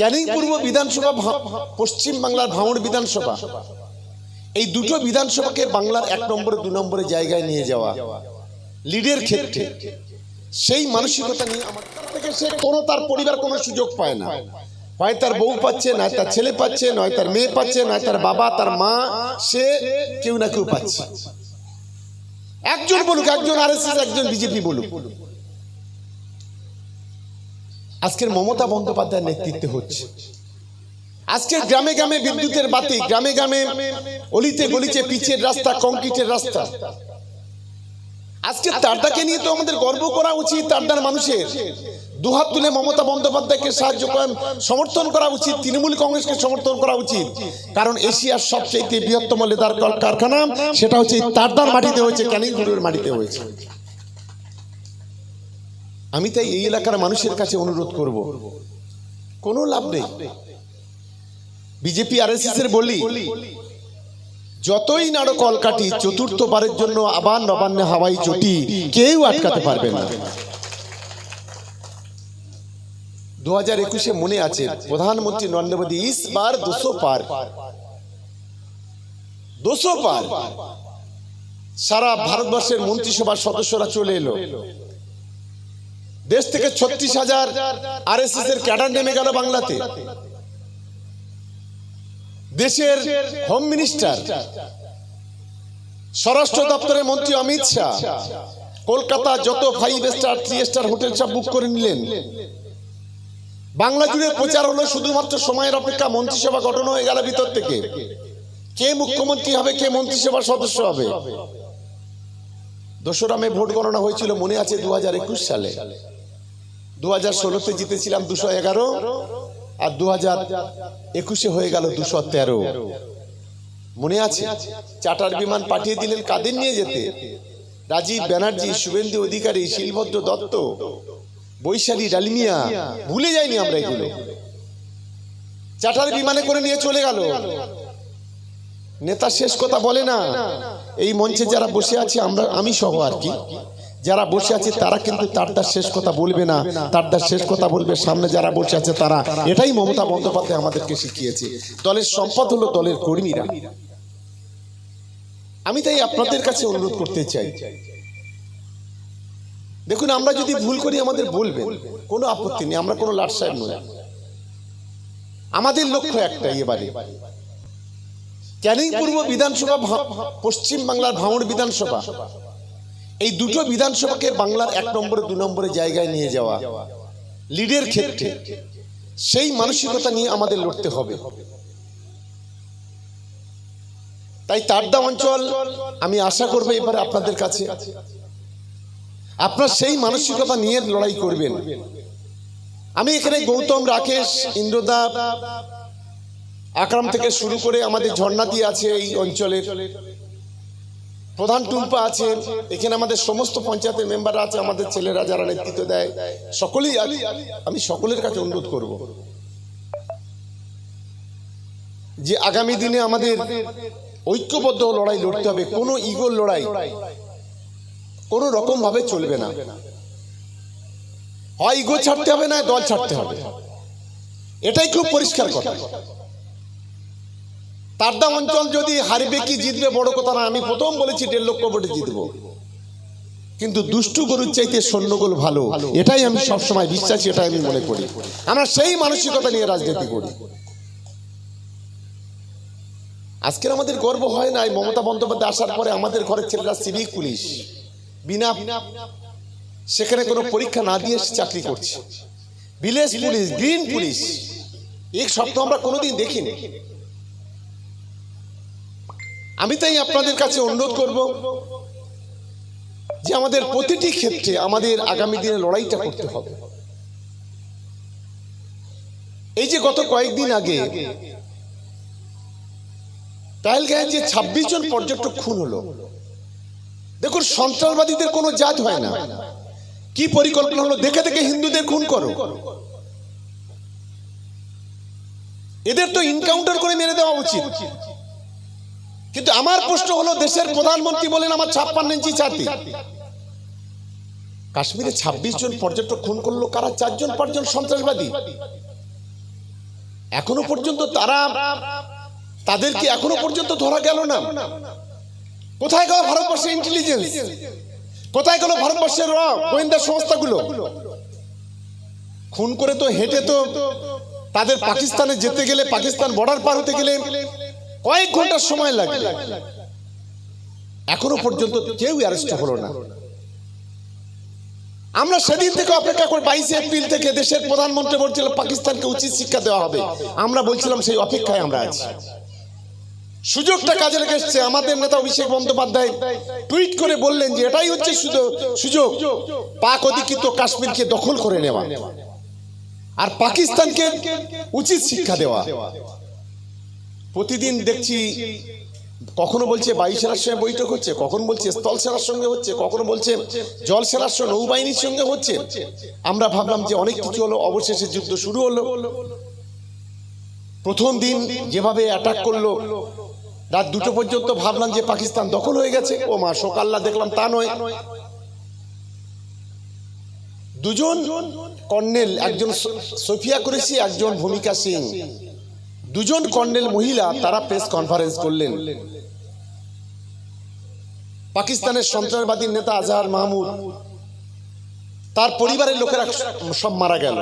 ক্যানিং পূর্ব বিধানসভা পশ্চিম বাংলার ভাঙড় বিধানসভা। এই দুটো বিধানসভাকে বাংলার এক নম্বরে দু নম্বরে জায়গায় নিয়ে যাওয়া। লিডের ক্ষেত্রে। সেই মানসিকতা নিয়ে আমার থেকে সে কোনো তার পরিবার কোনো সুযোগ পায় না। হয় তার বউ পাচ্ছে নয় তার ছেলে পাচ্ছে নয় তার মেয়ে পাচ্ছে নয় তার বাবা তার মা সে কেউ না কেউ পাচ্ছে। একজন বলুক একজন আর একজন বিজেপি বলুক। আজকের মমতা বন্দ্যোপাধ্যায়ের নেতৃত্বে হচ্ছে। আজকের গ্রামে গ্রামে বিদ্যুতের বাতি, গ্রামে গ্রামে অলিতে গলিতে পিচের রাস্তা, কংক্রিটের রাস্তা। আজকে তারদাকে নিয়ে তো আমাদের গর্ব করা উচিত, তারদার মানুষের। দুহাত তুলে মমতা বন্দ্যোপাধ্যায়কে সাহায্য সমর্থন করা উচিত, তৃণমূল কংগ্রেসকে সমর্থন করা উচিত। কারণ এশিয়ার সবচেয়ে বৃহত্তম লেদার কারখানা সেটা হচ্ছে তারদার মাটিতে হয়েছে ক্যানিংগুড়ের মাটিতে হয়েছে। আমি তাই এই এলাকার মানুষের কাছে অনুরোধ করব। কোনো লাভ নেই। বিজেপি আর এর বলি, যতই নাড়ো কলকাটি চতুর্থবারের জন্য আবার নবান্নে হাওয়াই চটি কেউ আটকাতে পারবে না। দু হাজার একুশে মনে আছে, প্রধানমন্ত্রী নরেন্দ্র মোদী ইস বার দুশো পার। দুশো পার। সারা ভারতবর্ষের মন্ত্রিসভার সদস্যরা চলে এলো। দেশ থেকে ছত্রিশ হাজার আর এস এর ক্যাডার নেমে গেল বাংলাতে। দেশের হোম মিনিস্টার স্বরাষ্ট্র দপ্তরের মন্ত্রী অমিত শাহ। কলকাতা যত five star three star hotel সব বুক করে নিলেন। বাংলা জুড়ে প্রচার হলো শুধুমাত্র সময়ের অপেক্ষা মন্ত্রিসভা গঠন হয়ে গেল ভিতর থেকে। কে মুখ্যমন্ত্রী হবে কে মন্ত্রিসভার সদস্য হবে? দোসরা মে ভোট গণনা হয়েছিল মনে আছে দু একুশ সালে। দু হাজার ষোলোতে জিতেছিলাম দুশো এগারো আর দু হাজার একুশে হয়ে গেল দুশো তেরো। মনে আছে? চার্টার বিমান পাঠিয়ে দিলেন কাদের নিয়ে যেতে? রাজীব ব্যানার্জি, শুভেন্দু অধিকারী, শিলভদ্র দত্ত, বৈশালী ডালিমিয়া। ভুলে যাইনি আমরা এগুলো। চার্টার বিমানে করে নিয়ে চলে গেল। নেতা শেষ কথা বলে না। এই মঞ্চে যারা বসে আছে, আমরা আমি সহ আর কি। যারা বসে আছে, তারা কিন্তু তারদার শেষ কথা বলবে না। তারদার শেষ কথা বলবে, সামনে যারা বসে আছে, তারা। এটাই মমতা বন্দ্যোপাধ্যায় আমাদেরকে শিখিয়েছে। দলের সম্পদ হলো দলের কর্মীরা। আমি তাই আপনাদের কাছে অনুরোধ করতে চাই। দেখুন, আমরা যদি ভুল করি, আমাদের বলবেন। কোনো আপত্তি নেই, আমরা কোনো লাট সাহেব নই। আমাদের লক্ষ্য একটাই এবারে। ক্যানিং পূর্ব বিধানসভা পশ্চিম বাংলার ভাঙড় বিধানসভা? এই দুটো বিধানসভাকে বাংলার এক নম্বরে, দু নম্বরে জায়গায় নিয়ে যাওয়া লিডের ক্ষেত্রে সেই মানসিকতা নিয়ে আমাদের লড়তে হবে। তাই তারদা অঞ্চল, আমি আশা করব এবারে আপনাদের কাছে, আপনার সেই মানসিকতা নিয়ে লড়াই করবেন। আমি এখানে গৌতম, রাকেশ, ইন্দ্রদা, আকরাম থেকে শুরু করে আমাদের ঝর্ণাতি আছে এই অঞ্চলের। প্রধান টুম্পা আছে, এখানে আমাদের সমস্ত পঞ্চায়েতের মেম্বার আছে, আমাদের ছেলেরা যারা নেতৃত্ব দেয়, সকলেই আমি সকলের কাছে অনুরোধ করব যে আগামী দিনে আমাদের ঐক্যবদ্ধ লড়াই লড়তে হবে, কোনো ইগোর লড়াই কোনো রকম ভাবে চলবে না। হয় ইগো ছাড়তে হবে না, দল ছাড়তে হবে। এটাই খুব পরিষ্কার কথা। তারদা অঞ্চল যদি হারবে কি জিতবে, বড় কথা না। আমি প্রথম বলেছি, দেড় লক্ষ ভোটে জিতবো। কিন্তু দুষ্টু গরুর চাইতে সৈন্যগোল ভালো। এটাই আমি সবসময় বিশ্বাসী, এটাই আমি মনে করি। আমরা সেই মানসিকতা নিয়ে রাজনীতি করি। আজকের আমাদের গর্ব হয় না মমতা বন্দ্যোপাধ্যায় আসার পরে আমাদের ঘরের ছেলেরা সিভিক পুলিশ। বিনা সেখানে কোনো পরীক্ষা না দিয়ে চাকরি করছে। Village police, green police. এই শব্দ আমরা কোনোদিন দেখিনি। আমি তাই আপনাদের কাছে অনুরোধ করব যে আমাদের প্রতিটি ক্ষেত্রে আমাদের আগামী দিনে লড়াইটা করতে হবে। এই যে গত কয়েকদিন আগে টাইলগাঁয়ে যে ছাব্বিশ জন পর্যটক খুন হলো, দেখুন সন্ত্রাসবাদীদের কোনো জাত হয় না। কি পরিকল্পনা হলো? দেখে দেখে হিন্দুদের খুন করো। এদের তো ইনকাউন্টার করে মেরে দেওয়া উচিত। কিন্তু আমার প্রশ্ন হলো দেশের প্রধানমন্ত্রী বলেন আমার ছাপ্পান্ন ইঞ্চি ছাতি। কাশ্মীরে ছাব্বিশ জন পর্যটক খুন করল, কারা? চারজন পাঁচজন সন্ত্রাসবাদী। এখনও পর্যন্ত তারা তাদেরকে এখনও পর্যন্ত ধরা গেল না। কোথায় গেল ভারতবর্ষের ইন্টেলিজেন্স কোথায় গেল ভারতবর্ষের গোয়েন্দা সংস্থাগুলো? খুন করে তো হেঁটে তো তাদের পাকিস্তানে যেতে গেলে পাকিস্তান বর্ডার পার হতে গেলে কয়েক ঘণ্টার সময় লাগে এখনও পর্যন্ত কেউ অ্যারেস্ট হলো না। আমরা সেদিন থেকে অপেক্ষা করে বাইশে এপ্রিল থেকে দেশের প্রধানমন্ত্রী বলছিল পাকিস্তানকে উচিত শিক্ষা দেওয়া হবে। আমরা বলছিলাম সেই অপেক্ষায় আমরা আছি। সুযোগটা কাজে লেগে এসছে। আমাদের নেতা অভিষেক বন্দ্যোপাধ্যায় টুইট করে বললেন যে এটাই হচ্ছে সুযোগ সুযোগ। পাক অধিকৃত কাশ্মীরকে দখল করে নেওয়া। আর পাকিস্তানকে উচিত শিক্ষা দেওয়া। প্রতিদিন দেখছি, কখনো বলছে বায়ু সেনার সঙ্গে বৈঠক হচ্ছে, কখন বলছে স্থল সেনার সঙ্গে হচ্ছে, কখনো বলছে জল সেনার সঙ্গে, নৌবাহিনীর সঙ্গে হচ্ছে। আমরা ভাবলাম যে অনেক কিছু হলো, অবশেষে যুদ্ধ শুরু হলো। প্রথম দিন যেভাবে অ্যাটাক করল, রাত দুটো পর্যন্ত ভাবলাম যে পাকিস্তান দখল হয়ে গেছে। ও মা সকাল্লা দেখলাম তা নয়। দুজন কর্নেল, একজন সোফিয়া কুরেশি, একজন ভূমিকা সিং। দুজন কর্নেল মহিলা তারা প্রেস কনফারেন্স করলেন। পাকিস্তানের সন্ত্রাসবাদী নেতা আজহার মাহমুদ, তার পরিবারের লোকেরা সব মারা গেল।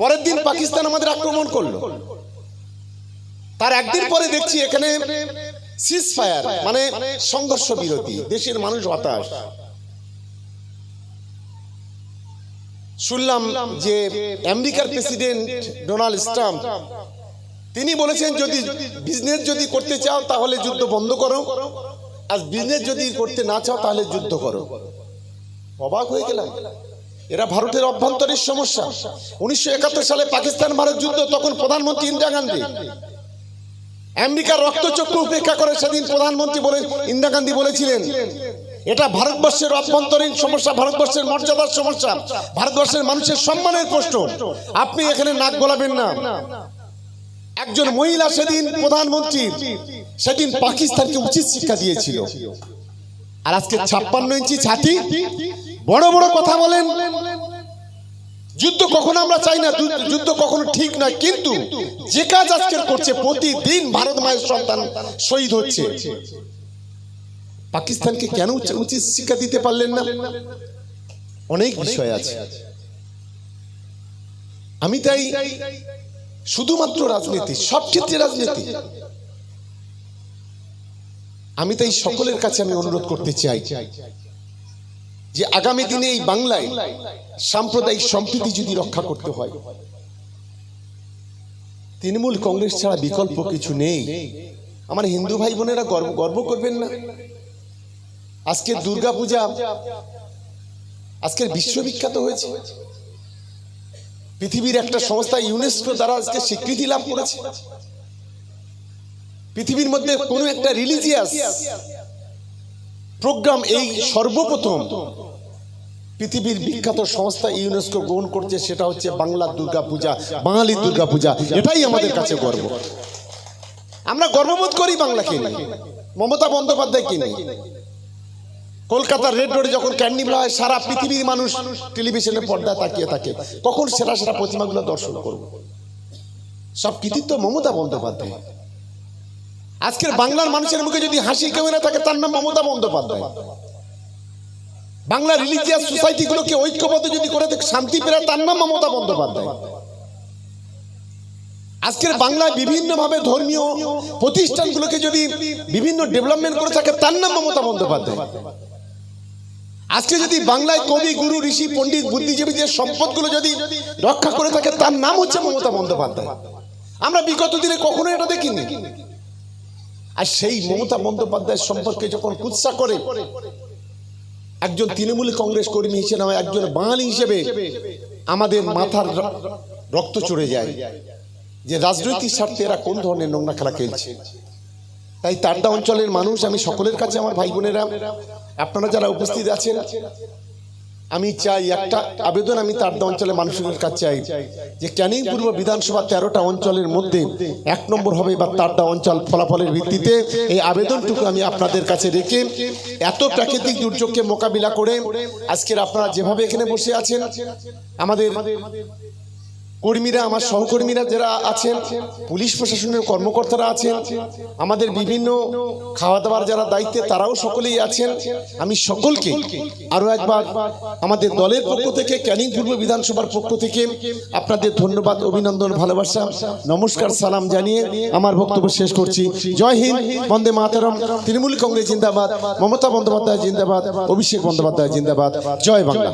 পরের দিন পাকিস্তান আমাদের আক্রমণ করল। তার একদিন পরে দেখছি এখানে সিজ ফায়ার মানে সংঘর্ষ বিরতি দেশের মানুষ হতাশ। শুনলাম যে আমেরিকার প্রেসিডেন্ট ডোনাল্ড ট্রাম্প, তিনি বলেছেন যদি বিজনেস যদি করতে চাও তাহলে যুদ্ধ বন্ধ করো, আর বিজনেস যদি করতে না চাও তাহলে যুদ্ধ করো। অবাক হয়ে গেলাম। এরা ভারতের অভ্যন্তরীণ সমস্যা। উনিশশো একাত্তর সালে পাকিস্তান ভারত যুদ্ধ, তখন প্রধানমন্ত্রী ইন্দিরা গান্ধী। আমেরিকার রক্তচক্ষু উপেক্ষা করে সেদিন প্রধানমন্ত্রী বলে ইন্দিরা গান্ধী বলেছিলেন এটা ভারতবর্ষের অভ্যন্তরীণ সমস্যা, ভারতবর্ষের মর্যাদার সমস্যা, ভারতবর্ষের মানুষের সম্মানের প্রশ্ন আপনি এখানে নাক গলাবেন না। একজন মহিলা সেদিন প্রধানমন্ত্রী, সেদিন পাকিস্তানকে উচিত শিক্ষা দিয়েছিল। আর আজকে ছাপ্পান্ন ইঞ্চি ছাতি, বড় বড় কথা বলেন। যুদ্ধ কখনো আমরা চাই না যুদ্ধ- কখনো ঠিক নয়, কিন্তু যে কাজ আজকের করছে, প্রতিদিন ভারত মায়ের সন্তান শহীদ হচ্ছে। পাকিস্তানকে কেন উচিত শিক্ষা দিতে পারলেন না? অনেক বিষয় আছে। আমি তাই শুধুমাত্র রাজনীতি সব ক্ষেত্রে রাজনীতি। আমি তাই সকলের কাছে আমি অনুরোধ করতে চাই যে আগামী দিনে এই বাংলায় সাম্প্রদায়িক সম্প্রীতি যদি রক্ষা করতে হয় তৃণমূল কংগ্রেস ছাড়া বিকল্প কিছু নেই। আমার হিন্দু ভাই বোনেরা গর্ব গর্ব করবেন না? আজকে দুর্গা পূজা আজকের বিশ্ববিখ্যাত হয়েছে। পৃথিবীর একটা সংস্থা ইউনেস্কো দ্বারা আজকে স্বীকৃতি লাভ করেছে। পৃথিবীর মধ্যে কোনো একটা রিলিজিয়াস প্রোগ্রাম এই সর্বপ্রথম পৃথিবীর বিখ্যাত সংস্থা ইউনেস্কো গ্রহণ করছে সেটা হচ্ছে বাংলার দুর্গা পূজা বাঙালির দুর্গা পূজা এটাই আমাদের কাছে গর্ব। আমরা গর্ববোধ করি বাংলাকে নিয়ে। মমতা বন্দ্যোপাধ্যায়কে নিয়ে। কলকাতার রেড রোডে যখন ক্যান্ডিমেল হয় সারা পৃথিবীর মানুষ টেলিভিশনে পর্দায় তাকিয়ে থাকে। কখন সেরা সেরা প্রতিমাগুলো দর্শন করব? সব কৃতিত্ব মমতা বন্দ্যোপাধ্যায়। আজকের বাংলার মানুষের মুখে যদি হাসি কেউ না থাকে তার নাম মমতা বন্দ্যোপাধ্যায়। বাংলা রিলিজিয়াস সোসাইটিগুলোকে ঐক্যবদ্ধ যদি করে থাকে, শান্তি পেরা তার নাম মমতা বন্দ্যোপাধ্যায়। আজকের বাংলায় বিভিন্ন ভাবে ধর্মীয় প্রতিষ্ঠানগুলোকে যদি বিভিন্ন ডেভেলপমেন্ট করে থাকে তার নাম মমতা বন্দ্যোপাধ্যায়। আজকে যদি বাংলায় কবি গুরু ঋষি পণ্ডিত বুদ্ধিজীবীদের সম্পদগুলো যদি রক্ষা করে থাকে তার নাম হচ্ছে মমতা বন্দ্যোপাধ্যায়। আমরা বিগত দিনে কখনো এটা দেখিনি। আর সেই মমতা বন্দ্যোপাধ্যায় সম্পর্কে যখন কুৎসা করে একজন তৃণমূল কংগ্রেস কর্মী হিসেবে নয়, একজন বাঙালি হিসেবে আমাদের মাথার রক্ত চড়ে যায়। যে রাজনৈতিক স্বার্থে এরা কোন ধরনের নোংরা খেলা খেলছে? তাই তারদা অঞ্চলের মানুষ আমি সকলের কাছে আমার ভাই বোনেরা আপনারা যারা উপস্থিত আছেন, আমি চাই একটা আবেদন আমি তারদা অঞ্চলের মানুষের কাছে চাই যে ক্যানিং পূর্ব বিধানসভা তেরোটা অঞ্চলের মধ্যে এক নম্বর হবে বা তারদা অঞ্চল ফলাফলের ভিত্তিতে এই আবেদনটুকু আমি আপনাদের কাছে রেখে এত প্রাকৃতিক দুর্যোগকে মোকাবিলা করে আজকের আপনারা যেভাবে এখানে বসে আছেন, আমাদের কর্মীরা, আমার সহকর্মীরা যারা আছেন, পুলিশ প্রশাসনের কর্মকর্তারা আছেন, আমাদের বিভিন্ন খাওয়া দাওয়ার যারা দায়িত্বে, তারাও সকলেই আছেন। আমি সকলকে আরও একবার আমাদের দলের পক্ষ থেকে, ক্যানিং পূর্ব বিধানসভার পক্ষ থেকে আপনাদের ধন্যবাদ, অভিনন্দন, ভালোবাসা, নমস্কার, সালাম জানিয়ে আমার বক্তব্য শেষ করছি। জয় হিন্দ, বন্দে মাতারম, তৃণমূল কংগ্রেস জিন্দাবাদ, মমতা বন্দ্যোপাধ্যায় জিন্দাবাদ, অভিষেক বন্দ্যোপাধ্যায় জিন্দাবাদ। জয় বাংলা।